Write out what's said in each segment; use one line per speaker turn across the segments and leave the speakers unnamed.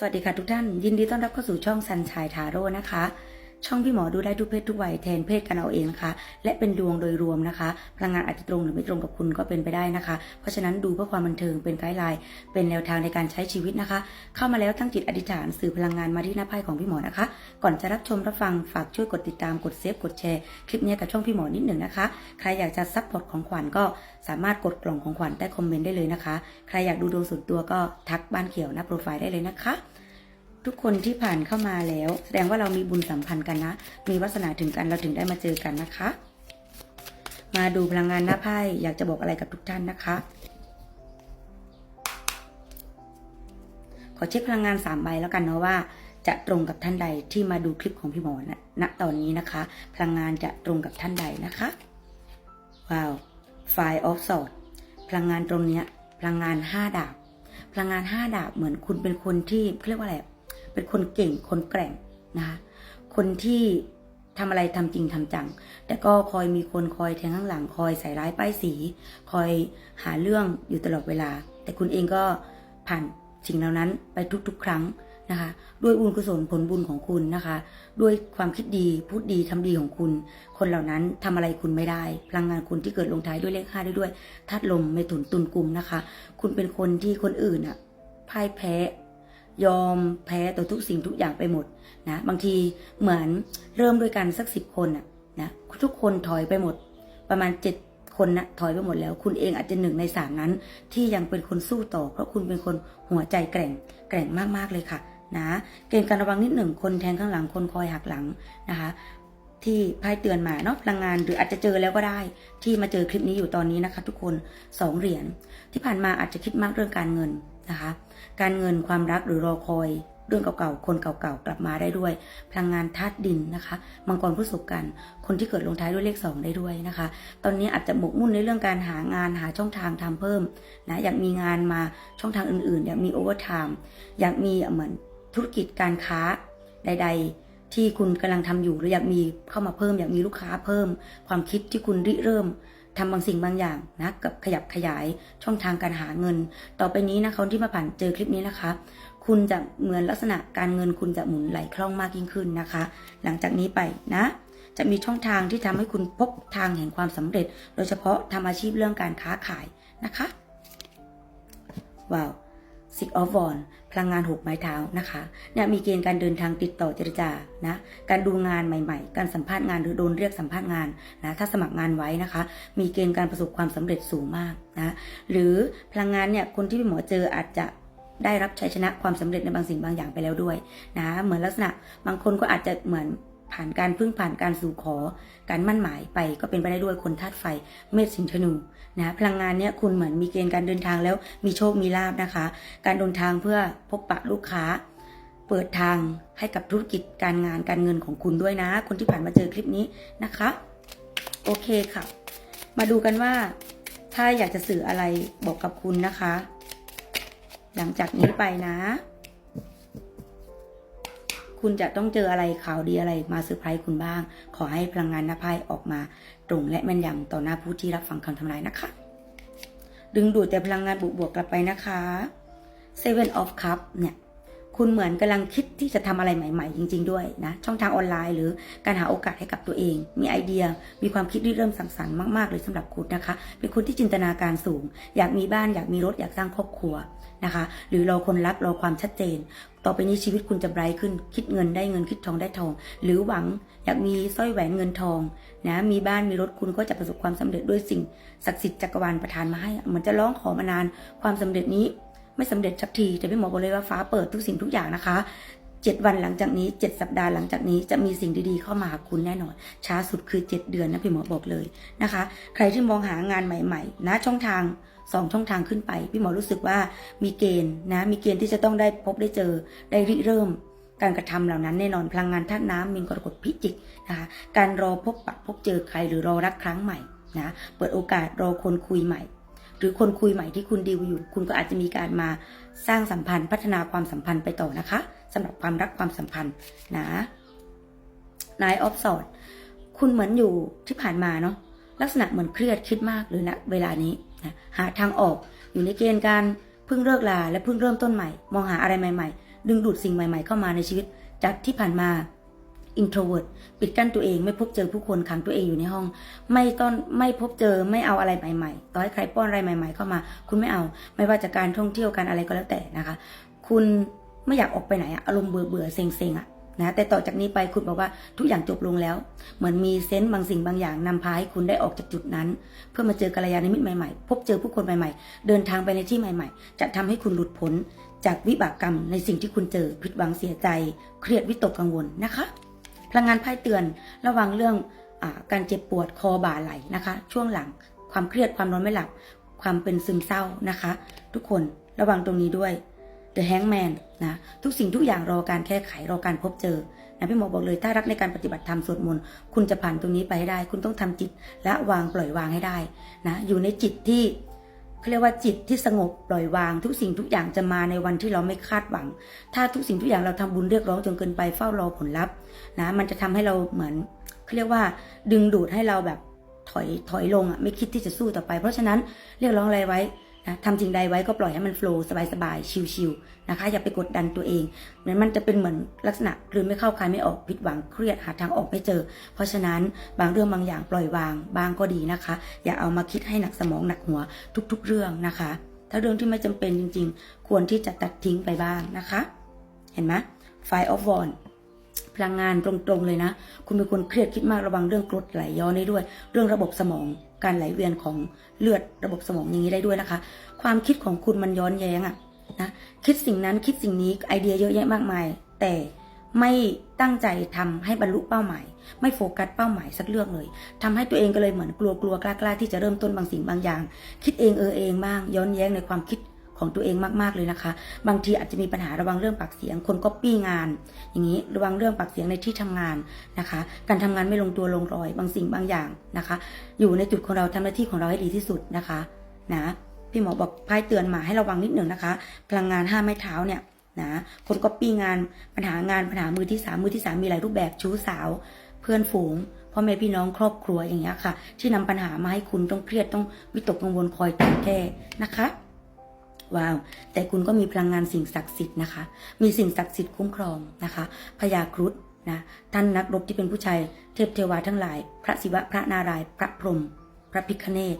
สวัสดีค่ะทุกท่าน ยินดีต้อนรับเข้าสู่ช่องซันชายทาโร่นะคะ ช่องพี่หมอดูได้ทุกเพศทุกวัยแทนเพศกันเอาเองนะคะ และเป็นดวงโดยรวมนะคะ พลังงานอาจจะตรงหรือไม่ตรงกับคุณก็เป็นไปได้นะคะ เพราะฉะนั้นดูเพื่อความบันเทิงเป็นไกด์ไลน์เป็นแนวทางในการใช้ชีวิตนะคะ เข้ามาแล้วตั้งจิตอธิษฐานสื่อพลังงานมาที่หน้าไพ่ของพี่หมอนะคะ ก่อนจะรับชมรับฟังฝากช่วยกดติดตามกดเซฟกดแชร์คลิปนี้กับช่องพี่หมอนิดหนึ่งนะคะ ใครอยากจะซัพพอร์ตของขวัญก็สามารถกดกล่องของขวัญใต้คอมเมนต์ได้เลยนะคะ ใครอยากดูดวงส่วนตัวก็ทักบ้านเขียวหน้าโปรไฟล์ได้เลยนะคะ ทุกคนที่ผ่านเข้ามาแล้ว แสดงว่าเรามีบุญสัมพันธ์กันนะ มีวาสนาถึงกันเราถึงได้มาเจอกันนะคะ มาดูพลังงานหน้าไพ่อยากจะบอกอะไรกับทุกท่านนะคะ ขอเช็คพลังงานสามใบแล้วกันเนาะว่าจะตรงกับท่านใดที่มาดูคลิปของพี่หมอนะณตอนนี้นะคะ พลังงานจะตรงกับท่านใดนะคะว้าว Fire of Swords พลังงานตรงเนี้ยพลังงานห้าดาบ พลังงานห้าดาบเหมือนคุณเป็นคนที่เรียกว่าอะไร เป็นคนเก่งคนแกร่งนะคะคนที่ทำอะไรทำจริงทำจัง แต่ก็คอยมีคนคอยแทงข้างหลัง คอยใส่ร้ายป้ายสี คอยหาเรื่องอยู่ตลอดเวลา แต่คุณเองก็ผ่านสิ่งเหล่านั้นไปทุกๆ ครั้งนะคะ ด้วยบุญกุศลผลบุญของคุณนะคะ ด้วยความคิดดีพูดดีทำดีของคุณ คนเหล่านั้นทำอะไรคุณไม่ได้ พลังงานคุณที่เกิดลงท้ายด้วยเลขห้าได้ด้วยธาตุลมเมถุนตุลกุมนะคะ คุณเป็นคนที่คนอื่นอะพ่ายแพ้ ยอมแพ้ต่อทุกสิ่งทุกอย่างไปหมดนะ บางทีเหมือนเริ่มด้วยกันสักสิบคนอะนะทุกคนถอยไปหมด ประมาณเจ็ดคนนะถอยไปหมดแล้ว คุณเองอาจจะหนึ่งในสามนั้น ที่ยังเป็นคนสู้ต่อ เพราะคุณเป็นคนหัวใจแกร่งแกร่งมากๆเลยค่ะนะเกณฑ์การระวังนิดหนึ่งคนแทงข้างหลังคนคอยหักหลังนะคะ ที่ไพ่เตือนมาเนาะพลังงาน หรืออาจจะเจอแล้วก็ได้ ที่มาเจอคลิปนี้อยู่ตอนนี้นะคะ ทุกคนสองเหรียญที่ผ่านมาอาจจะคิดมากเรื่องการเงินนะคะ การเงินความรักหรือรอคอยเรื่องเก่าๆ คนเก่าๆ กลับมาได้ด้วย พลังงานธาตุดินนะคะ มังกรผู้สุกัน คนที่เกิดลงท้ายด้วยเลขสองได้ด้วยนะคะ ตอนนี้อาจจะหมกมุ่นในเรื่องการหางานหาช่องทางทำเพิ่มนะ อยากมีงานมาช่องทางอื่นๆ อยากมีโอเวอร์ไทม์ อยากมีเหมือนธุรกิจการค้าใด ๆ ที่คุณกำลังทำอยู่หรืออยากมีเข้ามาเพิ่ม อยากมีลูกค้าเพิ่ม ความคิดที่คุณริเริ่มทำบางสิ่งบางอย่างนะกับขยับขยายช่องทางการหาเงิน ต่อไปนี้นะคนที่มาผ่านเจอคลิปนี้นะคะ คุณจะเหมือนลักษณะการเงินคุณจะหมุนไหลคล่องมากยิ่งขึ้นนะคะ หลังจากนี้ไปนะ จะมีช่องทางที่ทำให้คุณพบทางแห่งความสำเร็จ โดยเฉพาะทำอาชีพเรื่องการค้าขายนะคะว้าว Six of Wands พลังงานหกไม้เท้านะคะเนี่ยมีเกณฑ์การเดินทางติดต่อเจรจานะการดูงานใหม่ ๆ การสัมภาษณ์งานหรือโดนเรียกสัมภาษณ์งานนะถ้าสมัครงานไว้นะคะ มีเกณฑ์การประสบความสำเร็จสูงมากนะหรือพลังงานเนี่ยคนที่พี่หมอเจออาจจะได้รับชัยชนะความสำเร็จในบางสิ่งบางอย่างไปแล้วด้วยนะเหมือนลักษณะบางคนก็อาจจะเหมือน ผ่านการพึ่งผ่านการสู่ขอ การมั่นหมายไปก็เป็นไปได้ด้วยคนธาตุไฟ เมษสิงห์ธนูนะพลังงานเนี่ยคุณเหมือนมีเกณฑ์การเดินทางแล้วมีโชคมีลาบนะคะ การเดินทางเพื่อพบปะลูกค้า เปิดทางให้กับธุรกิจการงานการเงินของคุณด้วยนะ คนที่ผ่านมาเจอคลิปนี้นะคะ โอเคค่ะ มาดูกันว่า ถ้าอยากจะสื่ออะไรบอกกับคุณนะคะ หลังจากนี้ไปนะ คุณจะต้องเจออะไรข่าวดีอะไรมาเซอร์ไพรส์คุณบ้าง ขอให้พลังงานหน้าไพ่ออกมา ตรงและแม่นยำต่อหน้าผู้ที่รับฟังคำทำนายนะคะ ดึงดูดแต่พลังงานบวกๆกลับไปนะคะ Seven of Cup เนี่ย คุณเหมือนกำลังคิดที่จะทำอะไรใหม่ ๆ จริง ๆ ด้วยนะ ช่องทางออนไลน์ หรือการหาโอกาสให้กับตัวเอง มีไอเดีย มีความคิดที่เริ่มสังสรรค์มากๆเลยสำหรับคุณนะคะ เป็นคนที่จินตนาการสูง อยากมีบ้านอยากมีรถอยากสร้างครอบครัวนะคะ หรือรอคนรักรอความชัดเจน ต่อไปนี้ชีวิตคุณจะไบรท์ขึ้น คิดเงินได้เงินคิดทองได้ทอง หรือหวังอยากมีสร้อยแหวนเงินทองนะ มีบ้านมีรถคุณก็จะประสบความสำเร็จด้วยสิ่งศักดิ์สิทธิ์จักรวาลประทานมาให้ เหมือนจะร้องขอมานานความสำเร็จนี้ ไม่สำเร็จสักทีแต่พี่หมอบอกเลยว่าฟ้าเปิดทุกสิ่งทุกอย่างนะคะเจ็ดวันหลังจากนี้เจ็ดสัปดาห์หลังจากนี้จะมีสิ่งดีๆเข้ามาหาคุณแน่นอน ช้าสุดคือเจ็ดเดือนนะพี่หมอบอกเลยนะคะ ใครที่มองหางานใหม่ๆนะช่องทางสองช่องทางขึ้นไป พี่หมอรู้สึกว่ามีเกณฑ์นะ มีเกณฑ์ที่จะต้องได้พบได้เจอได้ริเริ่ม การกระทำเหล่านั้นแน่นอนพลังงานธาตุน้ำมีกรกฎพิจิกนะคะ การรอพบปะพบเจอใครหรือรอรักครั้งใหม่นะเปิดโอกาสรอคนคุยใหม่ หรือคนคุยใหม่ที่คุณดีลอยู่ คุณก็อาจจะมีการมาสร้างสัมพันธ์ พัฒนาความสัมพันธ์ไปต่อนะคะสำหรับความรักความสัมพันธ์นะนายออฟสอดคุณเหมือนอยู่ที่ผ่านมาเนาะลักษณะเหมือนเครียดคิดมากหรือณเวลานี้นะหาทางออกอยู่ในเกณฑ์การเพิ่งเลิกลาและเพิ่งเริ่มต้นใหม่ มองหาอะไรใหม่ ๆ ดึงดูดสิ่งใหม่ ๆ เข้ามาในชีวิตจากที่ผ่านมา introvert ปิดกั้นตัวเองไม่พบเจอผู้คนขังตัวเองอยู่ในห้อง ไม่ต้อนไม่พบเจอไม่เอาอะไรใหม่ๆต่อให้ใครป้อนอะไรใหม่ ๆ เข้ามา คุณไม่เอา ไม่ว่าจากการท่องเที่ยวการอะไรก็แล้วแต่นะคะ คุณไม่อยากออกไปไหนอะอารมณ์เบื่อเบื่อเซ็งเซ็งอะนะแต่ต่อจากนี้ไปคุณบอกว่าทุกอย่างจบลงแล้ว เหมือนมีเซนต์บางสิ่งบางอย่างนำพาให้คุณได้ออกจากจุดนั้น เพื่อมาเจอกัลยาณมิตรใหม่ๆ พบเจอผู้คนใหม่ๆ เดินทางไปในที่ใหม่ๆ จะทำให้คุณหลุดพ้นจากวิบากกรรมในสิ่งที่คุณเจอผิดหวังเสียใจ เครียดวิตกกังวลนะคะ พลังงานไพ่เตือนระวังเรื่องอการเจ็บปวดคอบ่าไหลนะคะ ช่วงหลังความเครียดความนอนไม่หลับ ความเป็นซึมเศร้านะคะ ทุกคนระวังตรงนี้ด้วย The Hangman นะทุกสิ่งทุกอย่างรอการแก้ไขรอการพบเจอนะพี่หมอบอกเลยถ้ารักในการปฏิบัติธรรมสวดมนต์คุณจะผ่านตรงนี้ไปให้ได้ คุณต้องทำจิตและวางปล่อยวางให้ได้นะอยู่ในจิตที่ เขาเรียกว่าจิตที่สงบปล่อยวาง ทุกสิ่งทุกอย่างจะมาในวันที่เราไม่คาดหวัง ถ้าทุกสิ่งทุกอย่างเราทำบุญเรียกร้องจนเกินไปเฝ้ารอผลลัพธ์นะมันจะทำให้เราเหมือนเขาเรียกว่าดึงดูดให้เราแบบถอยถอยลงอะไม่คิดที่จะสู้ต่อไป เพราะฉะนั้นเรียกร้องอะไรไว้ นะทำสิ่งใดไว้ก็ปล่อยให้มันโฟล์สบาย ๆ ชิลๆนะคะ อย่าไปกดดันตัวเองเหมือนมันจะเป็นเหมือนลักษณะกลืนไม่เข้าคายไม่ออกผิดหวังเครียดหาทางออกไม่เจอ เพราะฉะนั้นบางเรื่องบางอย่างปล่อยวางบางก็ดีนะคะ อย่าเอามาคิดให้หนักสมองหนักหัวทุก ๆ เรื่องนะคะ ถ้าเรื่องที่ไม่จำเป็นจริง ๆ ควรที่จะตัดทิ้งไปบ้างนะคะ เห็นไหม Five of Wands พลังงานตรงๆเลยนะ คุณเป็นคนเครียดคิดมากระวังเรื่องกรดไหลย้อนได้ด้วย เรื่องระบบสมองการไหลเวียนของเลือดระบบสมองอย่างนี้ได้ด้วยนะคะ ความคิดของคุณมันย้อนแย้งอะนะคิดสิ่งนั้นคิดสิ่งนี้ไอเดียเยอะแยะมากมาย แต่ไม่ตั้งใจทำให้บรรลุเป้าหมาย ไม่โฟกัสเป้าหมายสักเรื่องเลยทำให้ตัวเองก็เลยเหมือนกลัวกลัวกล้ากล้าที่จะเริ่มต้นบางสิ่งบางอย่าง คิดเองเออเองบ้างย้อนแย้งในความคิด ของตัวเองมากๆเลยนะคะ บางทีอาจจะมีปัญหาระวังเรื่องปากเสียง คนก็ปี้งาน อย่างนี้ระวังเรื่องปากเสียงในที่ทำงานนะคะ การทำงานไม่ลงตัวลงรอย บางสิ่งบางอย่างนะคะ อยู่ในจุดของเราทำหน้าที่ของเราให้ดีที่สุดนะคะนะพี่หมอบอกไพ่เตือนมาให้ระวังนิดหนึ่งนะคะ พลังงานห้าไม้เท้าเนี่ยนะคนก็ปี้งานปัญหางานปัญหามือที่สามมือที่สามมีหลายรูปแบบชู้สาว เพื่อนฝูงพ่อแม่พี่น้องครอบครัวอย่างเงี้ยค่ะ ที่นำปัญหามาให้คุณต้องเครียดต้องวิตกกังวลคอยตามแก้นะคะ ว้าว แต่คุณก็มีพลังงานสิ่งศักดิ์สิทธิ์นะคะ มีสิ่งศักดิ์สิทธิ์คุ้มครองนะคะพญาครุฑนะท่านนักรบที่เป็นผู้ชายเทพเทวาทั้งหลาย พระศิวะพระนารายพระพรหมพระพิฆเนศ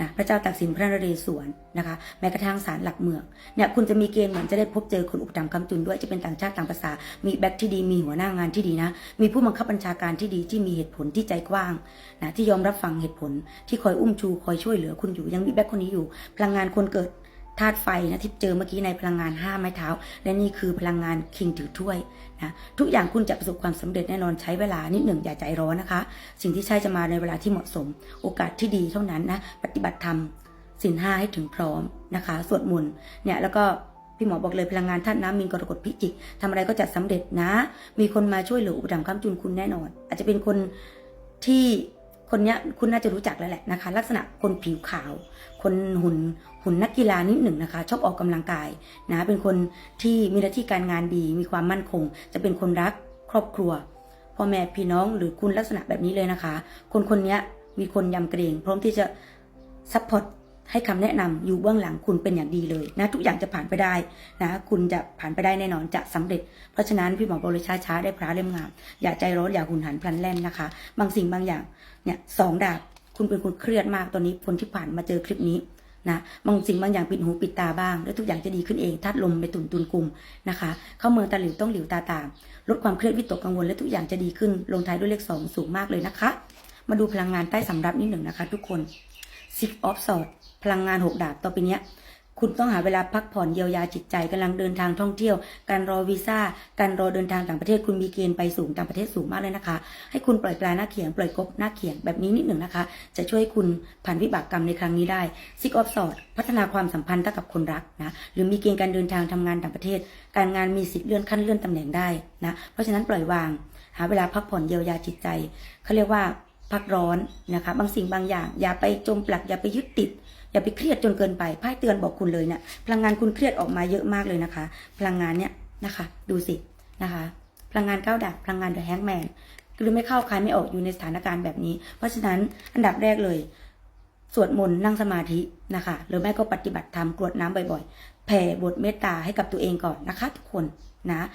นะพระเจ้าตากสินพระนเรศวรนะคะ แม้กระทั่งศาลหลักเมืองเนี่ยคุณจะมีเกณฑ์เหมือนจะได้พบเจอคนอุปถัมภ์คำจุนด้วยจะเป็นต่างชาติต่างภาษา มีแบ็คที่ดีมีหัวหน้างานที่ดีนะ มีผู้บังคับบัญชาการที่ดีที่มีเหตุผลที่ใจกว้างนะที่ยอมรับฟังเหตุผลที่คอยอุ้มชูคอยช่วยเหลือคุณอยู่ยังมีแบ็คคนนี้อยู่ พลังงานคนเกิด ธาตุไฟนะที่เจอเมื่อกี้ในพลังงานห้าไม้เท้า และนี่คือพลังงานคิงถือถ้วยนะทุกอย่างคุณจะประสบความสำเร็จแน่นอนใช้เวลานิดหนึ่งอย่าใจร้อนนะคะ สิ่งที่ใช่จะมาในเวลาที่เหมาะสม โอกาสที่ดีเท่านั้นนะปฏิบัติธรรมสินห้าให้ถึงพร้อมนะคะสวดมนต์เนี่ยแล้วก็พี่หมอบอกเลยพลังงานธาตุน้ำมีนกรกฎพิจิกทำอะไรก็จะสำเร็จนะ มีคนมาช่วยเหลืออุปถัมภ์ค้ำจุนคุณแน่นอน อาจจะเป็นคนที่คนเนี้ยคุณน่าจะรู้จักแล้วแหละนะคะ ลักษณะคนผิวขาว คนหุ่น หุ่นนักกีฬานิดหนึ่งนะคะ ชอบออกกำลังกายนะเป็นคนที่มีหน้าที่การงานดี มีความมั่นคง จะเป็นคนรักครอบครัวพ่อแม่พี่น้องหรือคุณลักษณะแบบนี้เลยนะคะ คนคนนี้มีคนยำเกรงพร้อมที่จะซัพพอร์ตให้คำแนะนำอยู่เบื้องหลังคุณเป็นอย่างดีเลยนะทุกอย่างจะผ่านไปได้นะคุณจะผ่านไปได้แน่นอนจะสำเร็จ เพราะฉะนั้นพี่หมอบอกเลยช้าๆได้พระเล่มงาม อย่าใจร้อนอย่าหุนหันพลันแล่นนะคะ บางสิ่งบางอย่างเนี่ยสองดาบคุณเป็นคนเครียดมากตอนนี้คนที่ผ่านมาเจอคลิปนี้ นะบางสิ่งบางอย่างปิดหูปิดตาบ้าง แล้วทุกอย่างจะดีขึ้นเองธาดลมไปตุนตุนกลุ่มนะคะ เข้าเมืองตาหลิวต้องหลิวตาตาม ลดความเครียดวิตกกังวลและทุกอย่างจะดีขึ้น ลงท้ายด้วยเลขสองสูงมากเลยนะคะ มาดูพลังงานใต้สำรับนิดหนึ่งนะคะ ทุกคน Six of Swords พลังงานหกดาบต่อไปเนี้ย คุณต้องหาเวลาพักผ่อนเยียวยาจิตใจกำลังเดินทางท่องเที่ยว การรอวีซ่า การรอเดินทางต่างประเทศคุณมีเกณฑ์ไปสูงต่างประเทศสูงมากเลยนะคะ ให้คุณปล่อยปลาหน้าเขียง ปล่อยกบหน้าเขียงแบบนี้นิดหนึ่งนะคะ จะช่วยให้คุณผ่านวิบากกรรมในครั้งนี้ได้ Six of Swords พัฒนาความสัมพันธ์กับคนรักนะหรือมีเกณฑ์การเดินทางทำงานต่างประเทศ การงานมีสิทธิ์เลื่อนขั้นเลื่อนตำแหน่งได้นะเพราะฉะนั้นปล่อยวาง หาเวลาพักผ่อนเยียวยาจิตใจเขาเรียกว่าพักร้อนนะคะ บางสิ่งบางอย่าง อย่าไปจมปลักอย่าไปยึดติด อย่าไปเครียดจนเกินไปไพ่เตือนบอกคุณเลยเนี่ยพลังงานคุณเครียดออกมาเยอะมากเลยนะคะ พลังงานเนี่ยนะคะ ดูสินะคะ พลังงานก้าวดาบพลังงานเดอะแฮงแมนคือไม่เข้าใครไม่ออกอยู่ในสถานการณ์แบบนี้ เพราะฉะนั้นอันดับแรกเลย สวดมนต์นั่งสมาธินะคะ หรือไม่ก็ปฏิบัติธรรมกรวดน้ำบ่อยๆแผ่บทเมตตาให้กับตัวเองก่อนนะคะ ทุกคนนะ